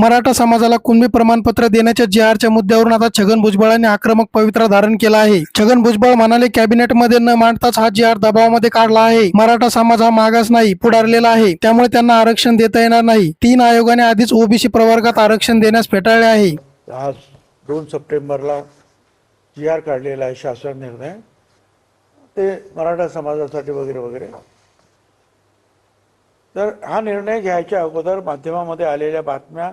मराठा समाजाला कुणबी प्रमाणपत्र देण्याच्या जी आरच्या मुद्द्यावरून आता छगन भुजबळांनी आक्रमक पवित्रा धारण केला आहे. छगन भुजबळ म्हणाले कॅबिनेटमध्ये न मांडताच हा जी आर दबावामध्ये काढला आहे. मराठा समाज हा मागास नाही पुढारलेला आहे. त्यामुळे त्यांना आरक्षण देता येणार नाही. तीन आयोगाने आधीच ओबीसी प्रवर्गात आरक्षण देण्यास फेटाळले आहे. आज दोन सप्टेंबरला जी आर काढलेला आहे शासन निर्णय. ते मराठा समाजासाठी वगैरे वगैरे. तर हा निर्णय घ्यायच्या अगोदर माध्यमामध्ये आलेल्या बातम्या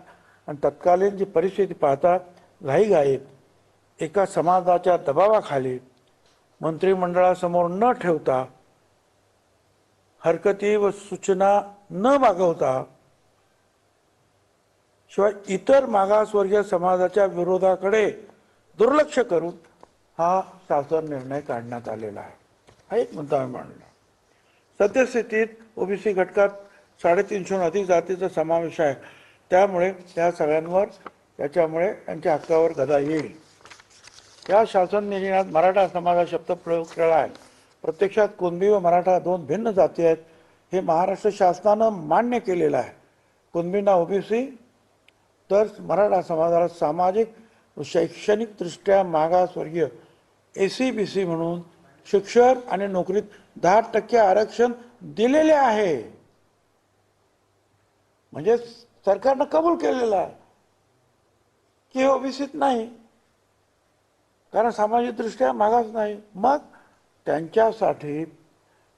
आणि तत्कालीन जी परिस्थिती पाहता घाईघाईत एका समाजाच्या दबावाखाली मंत्रिमंडळासमोर न ठेवता हरकती व सूचना न मागवता शिवाय इतर मागासवर्गीय समाजाच्या विरोधाकडे दुर्लक्ष करून हा शासन निर्णय काढण्यात आलेला आहे. हा एक मुद्दा मी मांडला सद्यस्थितीत ओबीसी घटकात साडेतीनशेहून अधिक जातीचा समावेश आहे. त्यामुळे त्या सगळ्यांवर त्याच्यामुळे त्यांच्या हक्कावर गदा येईल. या शासन निर्णयात मराठा समाजा शब्द प्रयोग केला आहे. प्रत्यक्षात कुणबी व मराठा दोन भिन्न जाती आहेत हे महाराष्ट्र शासनानं मान्य केलेलं आहे. कुणबींना ओबीसी तर मराठा समाजाला सामाजिक व शैक्षणिकदृष्ट्या मागासवर्गीय ए सी बी सी म्हणून शिक्षण आणि नोकरीत दहा टक्के आरक्षण दिलेले आहे. म्हणजेच सरकारनं कबूल केलेलं आहे की ओबीसीत नाही. कारण सामाजिकदृष्ट्या मागास नाही. मग त्यांच्यासाठी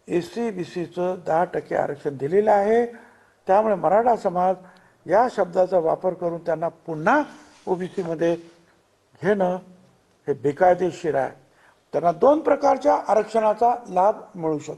ए सी बी सीचं दहा टक्के आरक्षण दिलेलं आहे. त्यामुळे मराठा समाज या शब्दाचा वापर करून त्यांना पुन्हा ओबीसीमध्ये घेणं हे बेकायदेशीर आहे. त्यांना दोन प्रकारच्या आरक्षणाचा लाभ मिळू शकतो.